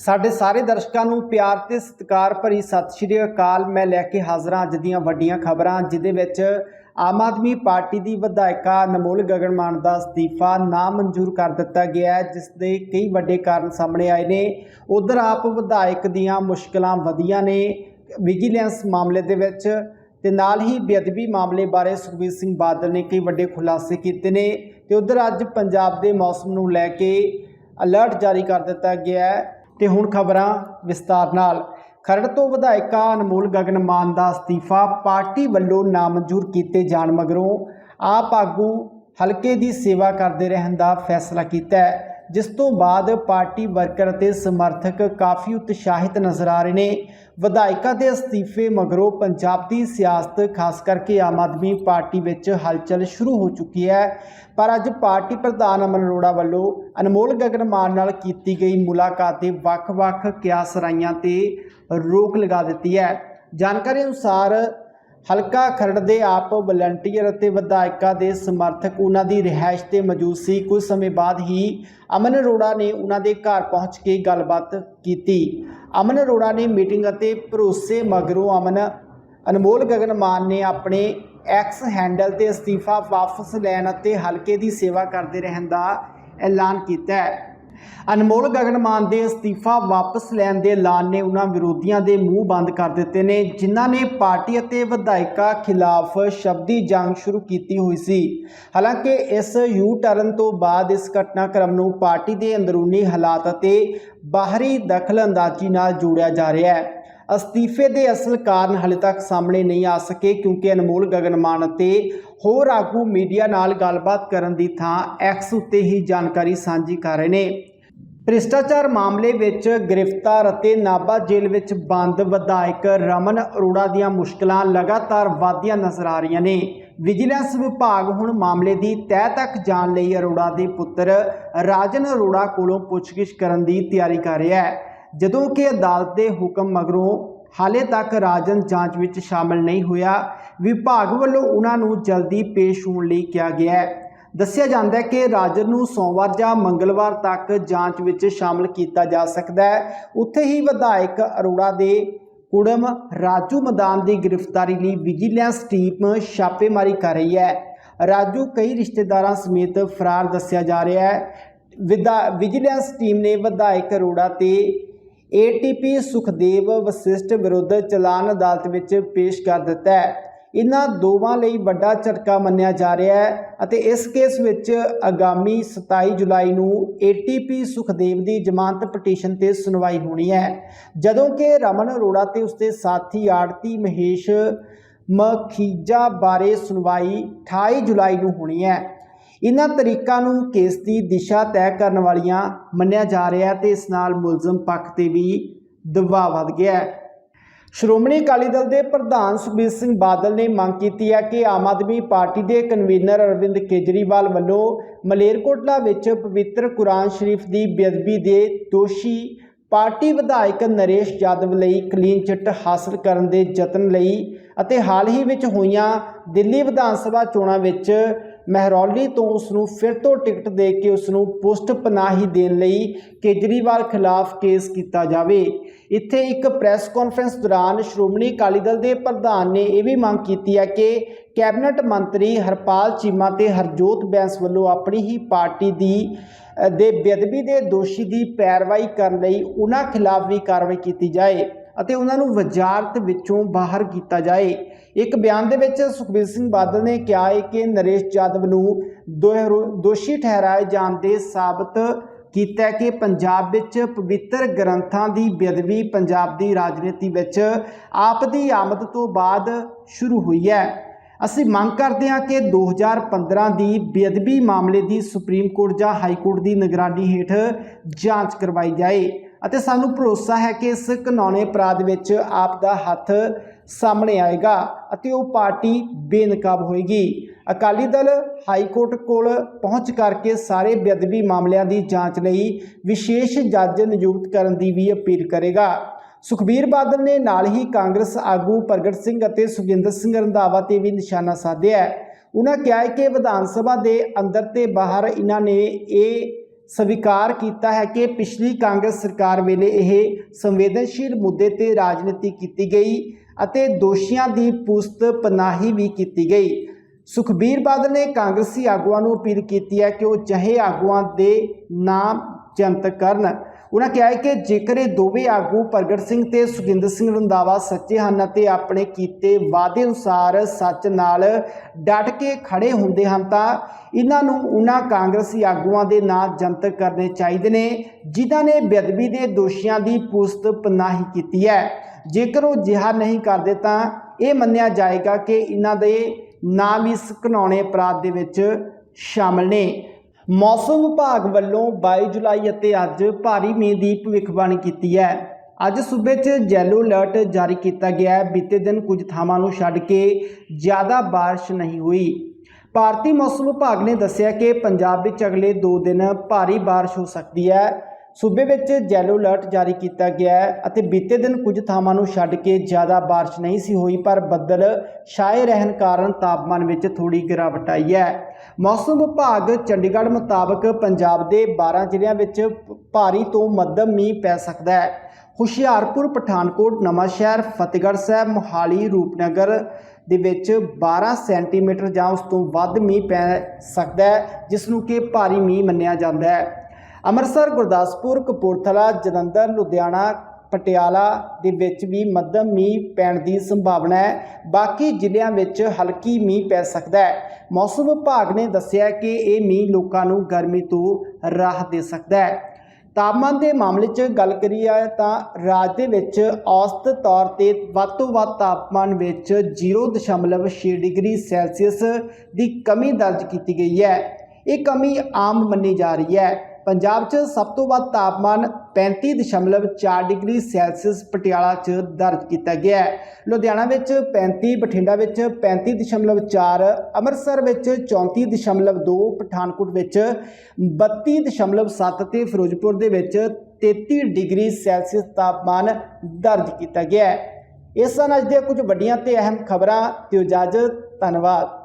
ਸਾਡੇ ਸਾਰੇ ਦਰਸ਼ਕਾਂ ਨੂੰ ਪਿਆਰ ਤੇ ਸਤਿਕਾਰ ਭਰੀ ਸਤਿ ਸ਼੍ਰੀ ਅਕਾਲ। ਮੈਂ ਲੈ ਕੇ ਹਾਜ਼ਰ ਹਾਂ ਅੱਜ ਦੀਆਂ ਵੱਡੀਆਂ ਖਬਰਾਂ ਜਿਦੇ ਵਿੱਚ ਆਮ ਆਦਮੀ ਪਾਰਟੀ ਦੀ ਵਿਧਾਇਕਾ ਅਨਮੋਲ ਗਗਨਮਾਨ ਦਾ ਅਸਤੀਫਾ ਨਾ ਮਨਜ਼ੂਰ ਕਰ ਦਿੱਤਾ ਗਿਆ ਹੈ, ਜਿਸ ਦੇ ਕਈ ਵੱਡੇ ਕਾਰਨ ਸਾਹਮਣੇ ਆਏ ਨੇ। ਉਧਰ ਆਪ ਵਿਧਾਇਕ ਦੀਆਂ ਮੁਸ਼ਕਲਾਂ ਵਧੀਆਂ ਨੇ ਵਿਜੀਲੈਂਸ ਮਾਮਲੇ ਦੇ ਵਿੱਚ ਤੇ ਨਾਲ ਹੀ ਬੇਅਦਬੀ ਮਾਮਲੇ ਬਾਰੇ ਸੁਖਬੀਰ ਸਿੰਘ ਬਾਦਲ ਨੇ ਕਈ ਵੱਡੇ ਖੁਲਾਸੇ ਕੀਤੇ ਨੇ ਤੇ ਉਧਰ ਅੱਜ ਪੰਜਾਬ ਦੇ ਮੌਸਮ ਨੂੰ ਲੈ ਕੇ ਅਲਰਟ ਜਾਰੀ ਕਰ ਦਿੱਤਾ ਗਿਆ ਹੈ। ਤੇ ਹੁਣ ਖਬਰਾਂ ਵਿਸਤਾਰ ਨਾਲ। ਖਰੜ ਤੋਂ ਵਿਧਾਇਕਾ ਅਨਮੋਲ ਗਗਨ ਮਾਨ ਦਾ ਅਸਤੀਫਾ ਪਾਰਟੀ ਵੱਲੋਂ ਨਾਮਨਜ਼ੂਰ ਕੀਤੇ ਜਾਣ ਮਗਰੋਂ ਆਪ ਆਗੂ ਹਲਕੇ ਦੀ ਸੇਵਾ ਕਰਦੇ ਰਹਿਣ ਦਾ ਫੈਸਲਾ ਕੀਤਾ ਹੈ। ਜਿਸ ਤੋਂ ਬਾਅਦ ਪਾਰਟੀ ਵਰਕਰ ਅਤੇ ਸਮਰਥਕ ਕਾਫੀ ਉਤਸ਼ਾਹਿਤ ਨਜ਼ਰ ਆ ਰਹੇ ਨੇ। ਵਿਧਾਇਕਾਂ ਦੇ ਅਸਤੀਫੇ ਮਗਰੋਂ ਪੰਜਾਬ ਦੀ ਸਿਆਸਤ, ਖਾਸ ਕਰਕੇ ਆਮ ਆਦਮੀ ਪਾਰਟੀ ਵਿੱਚ ਹਲਚਲ ਸ਼ੁਰੂ ਹੋ ਚੁੱਕੀ ਹੈ। ਪਰ ਅੱਜ ਪਾਰਟੀ ਪ੍ਰਧਾਨ ਅਮਨ ਅਰੋੜਾ ਵੱਲੋਂ ਅਨਮੋਲ ਗਗਨ ਮਾਨ ਨਾਲ ਕੀਤੀ ਗਈ ਮੁਲਾਕਾਤ ਦੇ ਵੱਖ-ਵੱਖ ਕਿਆਸਰਾਈਆਂ ਤੇ ਰੋਕ ਲਗਾ ਦਿੱਤੀ ਹੈ। ਜਾਣਕਾਰੀ ਅਨੁਸਾਰ ਹਲਕਾ ਖਰੜ ਦੇ ਆਪ ਵਲੰਟੀਅਰ ਅਤੇ ਵਿਧਾਇਕਾਂ ਦੇ ਸਮਰਥਕ ਉਹਨਾਂ ਦੀ ਰਿਹਾਇਸ਼ ਤੇ ਮੌਜੂਦ ਸੀ। ਕੁਝ ਸਮੇਂ ਬਾਅਦ ਹੀ ਅਮਨ ਅਰੋੜਾ ਨੇ ਉਹਨਾਂ ਦੇ ਘਰ ਪਹੁੰਚ ਕੇ ਗੱਲਬਾਤ ਕੀਤੀ। ਅਮਨ ਅਰੋੜਾ ਨੇ ਮੀਟਿੰਗ ਅਤੇ ਭਰੋਸੇ ਮਗਰੋਂ ਅਮਨ ਅਨਮੋਲ ਗਗਨ ਮਾਨ ਨੇ ਆਪਣੇ ਐਕਸ ਹੈਂਡਲ ਤੇ ਅਸਤੀਫਾ ਵਾਪਸ ਲੈਣ ਅਤੇ ਹਲਕੇ ਦੀ ਸੇਵਾ ਕਰਦੇ ਰਹਿਣ ਦਾ ਐਲਾਨ ਕੀਤਾ ਹੈ। ਅਨਮੋਲ ਗਗਨਮਾਨ ਦੇ ਅਸਤੀਫਾ ਵਾਪਸ ਲੈਣ ਦੇ ਐਲਾਨ ਨੇ ਉਹਨਾਂ ਵਿਰੋਧੀਆਂ ਦੇ ਮੂੰਹ ਬੰਦ ਕਰ ਦਿੱਤੇ ਨੇ, ਜਿਨ੍ਹਾਂ ਨੇ ਪਾਰਟੀ ਅਤੇ ਵਿਧਾਇਕਾਂ ਖਿਲਾਫ ਸ਼ਬਦੀ ਜੰਗ ਸ਼ੁਰੂ ਕੀਤੀ ਹੋਈ ਸੀ। ਹਾਲਾਂਕਿ ਇਸ ਯੂ ਟਰਨ ਤੋਂ ਬਾਅਦ ਇਸ ਘਟਨਾਕ੍ਰਮ ਨੂੰ ਪਾਰਟੀ ਦੇ ਅੰਦਰੂਨੀ ਹਾਲਾਤ ਅਤੇ ਬਾਹਰੀ ਦਖਲਅੰਦਾਜ਼ੀ ਨਾਲ ਜੋੜਿਆ ਜਾ ਰਿਹਾ ਹੈ। ਅਸਤੀਫੇ ਦੇ ਅਸਲ ਕਾਰਨ ਹਾਲੇ ਤੱਕ ਸਾਹਮਣੇ ਨਹੀਂ ਆ ਸਕੇ ਕਿਉਂਕਿ ਅਨਮੋਲ ਗਗਨਮਾਨ ਅਤੇ ਹੋਰ ਆਗੂ ਮੀਡੀਆ ਨਾਲ ਗੱਲਬਾਤ ਕਰਨ ਦੀ ਥਾਂ ਐਕਸ ਉੱਤੇ ਹੀ ਜਾਣਕਾਰੀ ਸਾਂਝੀ ਕਰ ਰਹੇ ਨੇ। ਭ੍ਰਿਸ਼ਟਾਚਾਰ ਮਾਮਲੇ ਵਿੱਚ ਗ੍ਰਿਫਤਾਰ ਅਤੇ ਨਾਭਾ ਜੇਲ੍ਹ ਵਿੱਚ ਬੰਦ ਵਿਧਾਇਕ ਰਮਨ ਅਰੋੜਾ ਦੀਆਂ ਮੁਸ਼ਕਲਾਂ ਲਗਾਤਾਰ ਵਧਦੀਆਂ ਨਜ਼ਰ ਆ ਰਹੀਆਂ ਨੇ। ਵਿਜੀਲੈਂਸ ਵਿਭਾਗ ਹੁਣ ਮਾਮਲੇ ਦੀ ਤਹਿ ਤੱਕ ਜਾਣ ਲਈ ਅਰੋੜਾ ਦੇ ਪੁੱਤਰ ਰਾਜਨ ਅਰੋੜਾ ਕੋਲੋਂ ਪੁੱਛਗਿੱਛ ਕਰਨ ਦੀ ਤਿਆਰੀ ਕਰ ਰਿਹਾ ਹੈ। ਜਦੋਂ ਕਿ ਅਦਾਲਤ ਦੇ ਹੁਕਮ ਮਗਰੋਂ ਹਾਲੇ ਤੱਕ ਰਾਜਨ ਜਾਂਚ ਵਿੱਚ ਸ਼ਾਮਲ ਨਹੀਂ ਹੋਇਆ। ਵਿਭਾਗ ਵੱਲੋਂ ਉਹਨਾਂ ਨੂੰ ਜਲਦੀ ਪੇਸ਼ ਹੋਣ ਲਈ ਕਿਹਾ ਗਿਆ ਹੈ। ਦੱਸਿਆ ਜਾਂਦਾ ਹੈ ਕਿ ਰਾਜਨ ਨੂੰ ਸੋਮਵਾਰ ਜਾਂ ਮੰਗਲਵਾਰ ਤੱਕ ਜਾਂਚ ਵਿੱਚ ਸ਼ਾਮਲ ਕੀਤਾ ਜਾ ਸਕਦਾ ਹੈ। ਉੱਥੇ ਹੀ ਵਿਧਾਇਕ ਅਰੋੜਾ ਦੇ ਕੁੜਮ ਰਾਜੂ ਮਦਾਨ ਦੀ ਗ੍ਰਿਫਤਾਰੀ ਲਈ ਵਿਜੀਲੈਂਸ ਟੀਮ ਛਾਪੇਮਾਰੀ ਕਰ ਰਹੀ ਹੈ। ਰਾਜੂ ਕਈ ਰਿਸ਼ਤੇਦਾਰਾਂ ਸਮੇਤ ਫਰਾਰ ਦੱਸਿਆ ਜਾ ਰਿਹਾ ਹੈ। ਵਿਜੀਲੈਂਸ ਟੀਮ ਨੇ ਵਿਧਾਇਕ ਅਰੋੜਾ ਤੇ ਏਟੀਪੀ ਸੁਖਦੇਵ ਵਸਿਸ਼ਟ ਵਿਰੁੱਧ ਚਲਾਨ ਅਦਾਲਤ ਵਿੱਚ ਪੇਸ਼ ਕਰ ਦਿੱਤਾ ਹੈ। ਇਹਨਾਂ ਦੋਵਾਂ ਲਈ ਵੱਡਾ ਝਟਕਾ ਮੰਨਿਆ ਜਾ ਰਿਹਾ ਹੈ ਅਤੇ ਇਸ ਕੇਸ ਵਿੱਚ ਆਗਾਮੀ 27 ਜੁਲਾਈ ਨੂੰ ਏਟੀਪੀ ਸੁਖਦੇਵ ਦੀ ਜ਼ਮਾਨਤ ਪਟੀਸ਼ਨ ਤੇ ਸੁਣਵਾਈ ਹੋਣੀ ਹੈ। ਜਦੋਂ ਕਿ ਰਮਨ ਅਰੋੜਾ ਤੇ ਉਸਦੇ ਸਾਥੀ ਆੜਤੀ ਮਹੇਸ਼ ਮਖੀਜਾ ਬਾਰੇ ਸੁਣਵਾਈ 28 ਜੁਲਾਈ ਨੂੰ ਹੋਣੀ ਹੈ। ਇਹਨਾਂ ਤਰੀਕਾਂ ਨੂੰ ਕੇਸ ਦੀ ਦਿਸ਼ਾ ਤੈਅ ਕਰਨ ਵਾਲੀਆਂ ਮੰਨਿਆ ਜਾ ਰਿਹਾ ਹੈ ਤੇ ਇਸ ਨਾਲ ਮੁਲਜ਼ਮ ਪੱਖ ਤੇ ਵੀ ਦਬਾਅ ਵੱਧ ਗਿਆ ਹੈ। ਸ਼੍ਰੋਮਣੀ ਅਕਾਲੀ ਦਲ ਦੇ ਪ੍ਰਧਾਨ ਸੁਖਬੀਰ ਸਿੰਘ ਬਾਦਲ ਨੇ ਮੰਗ ਕੀਤੀ ਹੈ ਕਿ ਆਮ ਆਦਮੀ ਪਾਰਟੀ ਦੇ ਕਨਵੀਨਰ ਅਰਵਿੰਦ ਕੇਜਰੀਵਾਲ ਵੱਲੋਂ ਮਲੇਰਕੋਟਲਾ ਵਿੱਚ ਪਵਿੱਤਰ ਕੁਰਾਨ ਸ਼ਰੀਫ ਦੀ ਬੇਅਦਬੀ ਦੇ ਦੋਸ਼ੀ ਪਾਰਟੀ ਵਿਧਾਇਕ ਨਰੇਸ਼ ਯਾਦਵ ਲਈ ਕਲੀਨ ਚਿੱਟ ਹਾਸਲ ਕਰਨ ਦੇ ਯਤਨ ਲਈ ਅਤੇ ਹਾਲ ਹੀ ਵਿੱਚ ਹੋਈਆਂ ਦਿੱਲੀ ਵਿਧਾਨ ਸਭਾ ਚੋਣਾਂ ਵਿੱਚ ਮਹਿਰੌਲੀ ਤੋਂ ਉਸ ਨੂੰ ਫਿਰ ਤੋਂ ਟਿਕਟ ਦੇ ਕੇ ਉਸ ਨੂੰ ਪੋਸਟ ਪਨਾਹੀ ਦੇਣ ਲਈ ਕੇਜਰੀਵਾਲ ਖਿਲਾਫ ਕੇਸ ਕੀਤਾ ਜਾਵੇ। ਇੱਥੇ ਇੱਕ ਪ੍ਰੈਸ ਕਾਨਫਰੰਸ ਦੌਰਾਨ ਸ਼੍ਰੋਮਣੀ ਅਕਾਲੀ ਦਲ ਦੇ ਪ੍ਰਧਾਨ ਨੇ ਇਹ ਵੀ ਮੰਗ ਕੀਤੀ ਹੈ ਕਿ ਕੈਬਨਿਟ ਮੰਤਰੀ ਹਰਪਾਲ ਚੀਮਾ ਤੇ ਹਰਜੋਤ ਬੈਂਸ ਵੱਲੋਂ ਆਪਣੀ ਹੀ ਪਾਰਟੀ ਦੀ ਦੇ ਬੇਅਦਬੀ ਦੇ ਦੋਸ਼ੀ ਦੀ ਪੈਰਵਾਈ ਕਰਨ ਲਈ ਉਹਨਾਂ ਖਿਲਾਫ ਵੀ ਕਾਰਵਾਈ ਕੀਤੀ ਜਾਏ। ਅਤੇ ਉਹਨਾਂ ਨੂੰ ਵਜ਼ਾਰਤ ਵਿੱਚੋਂ ਬਾਹਰ ਕੀਤਾ ਜਾਏ। ਇੱਕ ਬਿਆਨ ਦੇ ਵਿੱਚ ਸੁਖਬੀਰ ਸਿੰਘ ਬਾਦਲ ਨੇ ਕਿਹਾ ਹੈ ਕਿ ਨਰੇਸ਼ ਯਾਦਵ ਨੂੰ ਦੋਹਰੋ- ਦੋਸ਼ੀ ਠਹਿਰਾਏ ਜਾਣ ਦੇ ਸਾਬਤ ਕੀਤਾ ਕਿ ਪੰਜਾਬ ਵਿੱਚ ਪਵਿੱਤਰ ਗ੍ਰੰਥਾਂ ਦੀ ਬੇਅਦਬੀ ਪੰਜਾਬ ਦੀ ਰਾਜਨੀਤੀ ਵਿੱਚ ਆਪ ਦੀ ਆਮਦ ਤੋਂ ਬਾਅਦ ਸ਼ੁਰੂ ਹੋਈ ਹੈ। ਅਸੀਂ ਮੰਗ ਕਰਦੇ ਹਾਂ ਕਿ 2015 ਦੀ ਬੇਅਦਬੀ ਮਾਮਲੇ ਦੀ ਸੁਪਰੀਮ ਕੋਰਟ ਜਾਂ ਹਾਈ ਕੋਰਟ ਦੀ ਨਿਗਰਾਨੀ ਹੇਠ ਜਾਂਚ ਕਰਵਾਈ ਜਾਏ। ਅਤੇ ਸਾਨੂੰ ਭਰੋਸਾ ਹੈ ਕਿ ਇਸ ਕਾਨੂੰਨੀ ਅਪਰਾਧ ਵਿੱਚ ਆਪ ਦਾ ਹੱਥ ਸਾਹਮਣੇ ਆਏਗਾ ਅਤੇ ਉਹ ਪਾਰਟੀ ਬੇਨਕਾਬ ਹੋਏਗੀ। ਅਕਾਲੀ ਦਲ ਹਾਈ ਕੋਰਟ ਕੋਲ ਪਹੁੰਚ ਕਰਕੇ ਸਾਰੇ ਬੇਅਦਬੀ ਮਾਮਲਿਆਂ ਦੀ ਜਾਂਚ ਲਈ ਵਿਸ਼ੇਸ਼ ਜੱਜ ਨਿਯੁਕਤ ਕਰਨ ਦੀ ਵੀ ਅਪੀਲ ਕਰੇਗਾ। ਸੁਖਬੀਰ ਬਾਦਲ ਨੇ ਨਾਲ ਹੀ ਕਾਂਗਰਸ ਆਗੂ ਪ੍ਰਗਟ ਸਿੰਘ ਅਤੇ ਸੁਖਜਿੰਦਰ ਸਿੰਘ ਰੰਧਾਵਾ ਤੇ ਵੀ ਨਿਸ਼ਾਨਾ ਸਾਧਿਆ ਉਹਨਾਂ ਕਿਹਾ ਕਿ ਵਿਧਾਨ ਸਭਾ ਦੇ ਅੰਦਰ ਤੇ ਬਾਹਰ ਇਹਨਾਂ ਨੇ ਇਹ ਸਵੀਕਾਰ ਕੀਤਾ ਹੈ ਕਿ ਪਿਛਲੀ ਕਾਂਗਰਸ ਸਰਕਾਰ ਵੇਲੇ ਇਹ ਸੰਵੇਦਨਸ਼ੀਲ ਮੁੱਦੇ ਤੇ ਰਾਜਨੀਤੀ ਕੀਤੀ ਗਈ ਅਤੇ ਦੋਸ਼ੀਆਂ ਦੀ ਪੁਸਤ ਪਨਾਹੀ ਵੀ ਕੀਤੀ ਗਈ। ਸੁਖਬੀਰ ਬਾਦਲ ਨੇ ਕਾਂਗਰਸੀ ਆਗੂਆਂ ਨੂੰ ਅਪੀਲ ਕੀਤੀ ਹੈ ਕਿ ਉਹ ਚਾਹੇ ਆਗੂਆਂ ਦੇ ਨਾਮ ਜਨਤਕ ਕਰਨ। ਉਹਨਾਂ ਕਿਹਾ ਹੈ ਕਿ ਜੇਕਰ ਇਹ ਦੋਵੇਂ ਆਗੂ ਪ੍ਰਗਟ ਸਿੰਘ ਤੇ ਸੁਖਿੰਦਰ ਸਿੰਘ ਰੰਧਾਵਾ ਸੱਚੇ ਹਨ ਅਤੇ ਆਪਣੇ ਕੀਤੇ ਵਾਅਦੇ ਅਨੁਸਾਰ ਸੱਚ ਨਾਲ ਡਟ ਕੇ ਖੜੇ ਹੁੰਦੇ ਹਨ, ਤਾਂ ਇਹਨਾਂ ਨੂੰ ਉਹਨਾਂ ਕਾਂਗਰਸੀ ਆਗੂਆਂ ਦੇ ਨਾਂ ਜਨਤਕ ਕਰਨੇ ਚਾਹੀਦੇ ਨੇ, ਜਿਨ੍ਹਾਂ ਨੇ ਬੇਅਦਬੀ ਦੇ ਦੋਸ਼ੀਆਂ ਦੀ ਪੁਸਤ ਪਨਾਹੀ ਕੀਤੀ ਹੈ। ਜੇਕਰ ਉਹ ਜਿਹਾ ਨਹੀਂ ਕਰਦੇ ਤਾਂ ਇਹ ਮੰਨਿਆ ਜਾਏਗਾ ਕਿ ਇਹਨਾਂ ਦੇ ਨਾਂ ਵੀ ਇਸ ਘਿਨਾਉਣੇ ਅਪਰਾਧ ਦੇ ਵਿੱਚ ਸ਼ਾਮਲ ਨੇ। ਮੌਸਮ ਵਿਭਾਗ ਵੱਲੋਂ 22 ਜੁਲਾਈ ਅਤੇ ਅੱਜ ਭਾਰੀ ਮੀਂਹ ਦੀ ਭਵਿੱਖਬਾਣੀ ਕੀਤੀ ਹੈ। ਅੱਜ ਸੂਬੇ 'ਚ ਯੈਲੋ ਅਲਰਟ ਜਾਰੀ ਕੀਤਾ ਗਿਆ ਹੈ। ਬੀਤੇ ਦਿਨ ਕੁਝ ਥਾਵਾਂ ਨੂੰ ਛੱਡ ਕੇ ਜ਼ਿਆਦਾ ਬਾਰਿਸ਼ ਨਹੀਂ ਹੋਈ। ਭਾਰਤੀ ਮੌਸਮ ਵਿਭਾਗ ਨੇ ਦੱਸਿਆ ਕਿ ਪੰਜਾਬ ਵਿੱਚ ਅਗਲੇ 2 ਦਿਨ ਭਾਰੀ ਬਾਰਿਸ਼ ਹੋ ਸਕਦੀ ਹੈ। ਸੂਬੇ ਵਿੱਚ ਜੈਲੋ ਅਲਰਟ ਜਾਰੀ ਕੀਤਾ ਗਿਆ ਹੈ ਅਤੇ ਬੀਤੇ ਦਿਨ ਕੁਝ ਥਾਵਾਂ ਨੂੰ ਛੱਡ ਕੇ ਜ਼ਿਆਦਾ ਬਾਰਿਸ਼ ਨਹੀਂ ਸੀ ਹੋਈ, ਪਰ ਬੱਦਲ ਛਾਏ ਰਹਿਣ ਕਾਰਨ ਤਾਪਮਾਨ ਵਿੱਚ ਥੋੜੀ ਗਿਰਾਵਟ ਆਈ ਹੈ। ਮੌਸਮ ਵਿਭਾਗ ਚੰਡੀਗੜ੍ਹ ਮੁਤਾਬਕ ਪੰਜਾਬ ਦੇ 12 ਜ਼ਿਲ੍ਹਿਆਂ ਵਿੱਚ ਭਾਰੀ ਤੋਂ ਮੱਧਮ ਮੀਂਹ ਪੈ ਸਕਦਾ ਹੈ। ਹੁਸ਼ਿਆਰਪੁਰ, ਪਠਾਨਕੋਟ, ਨਵਾਂਸ਼ਹਿਰ, ਫਤਿਹਗੜ੍ਹ ਸਾਹਿਬ, ਮੋਹਾਲੀ, ਰੂਪਨਗਰ ਦੇ ਵਿੱਚ 12 ਸੈਂਟੀਮੀਟਰ ਜਾਂ ਉਸ ਤੋਂ ਵੱਧ ਮੀਂਹ ਪੈ ਸਕਦਾ ਹੈ, ਜਿਸ ਨੂੰ ਕਿ ਭਾਰੀ ਮੀਂਹ ਮੰਨਿਆ ਜਾਂਦਾ ਹੈ। ਅੰਮ੍ਰਿਤਸਰ, ਗੁਰਦਾਸਪੁਰ, ਕਪੂਰਥਲਾ, ਜਲੰਧਰ, ਲੁਧਿਆਣਾ, ਪਟਿਆਲਾ ਦੇ ਵਿੱਚ ਵੀ ਮੱਧਮ ਮੀਂਹ ਪੈਣ ਦੀ ਸੰਭਾਵਨਾ ਹੈ। ਬਾਕੀ ਜ਼ਿਲ੍ਹਿਆਂ ਵਿੱਚ ਹਲਕੀ ਮੀਂਹ ਪੈ ਸਕਦਾ ਹੈ। ਮੌਸਮ ਵਿਭਾਗ ਨੇ ਦੱਸਿਆ ਕਿ ਇਹ ਮੀਂਹ ਲੋਕਾਂ ਨੂੰ ਗਰਮੀ ਤੋਂ ਰਾਹਤ ਦੇ ਸਕਦਾ ਹੈ। ਤਾਪਮਾਨ ਦੇ ਮਾਮਲੇ 'ਚ ਗੱਲ ਕਰੀਏ ਤਾਂ ਰਾਜ ਦੇ ਵਿੱਚ ਔਸਤ ਤੌਰ ਤੇ ਵੱਧ ਤੋਂ ਵੱਧ ਤਾਪਮਾਨ ਵਿੱਚ 0.6 ਡਿਗਰੀ ਸੈਲਸੀਅਸ ਦੀ ਕਮੀ ਦਰਜ ਕੀਤੀ ਗਈ ਹੈ। ਇਹ ਕਮੀ ਆਮ ਮੰਨੀ ਜਾ ਰਹੀ ਹੈ। ਪੰਜਾਬ 'ਚ ਸਭ ਤੋਂ ਵੱਧ ਤਾਪਮਾਨ 35.4 ਡਿਗਰੀ ਸੈਲਸੀਅਸ ਪਟਿਆਲਾ 'ਚ ਦਰਜ ਕੀਤਾ ਗਿਆ ਹੈ। ਲੁਧਿਆਣਾ ਵਿੱਚ 35 ਬਠਿੰਡਾ ਵਿੱਚ 35.4 ਅੰਮ੍ਰਿਤਸਰ ਵਿੱਚ 34.2 ਪਠਾਨਕੋਟ ਵਿੱਚ 32.7 ਤੇ ਫਿਰੋਜ਼ਪੁਰ ਦੇ ਵਿੱਚ 33 ਡਿਗਰੀ ਸੈਲਸੀਅਸ ਤਾਪਮਾਨ ਦਰਜ ਕੀਤਾ ਗਿਆ ਹੈ। ਇਸ ਸਨ ਅੱਜ ਦੀਆਂ ਕੁਝ ਵੱਡੀਆਂ ਤੇ ਅਹਿਮ ਖਬਰਾਂ, ਤੇ ਇਜਾਜ਼ਤ, ਧੰਨਵਾਦ।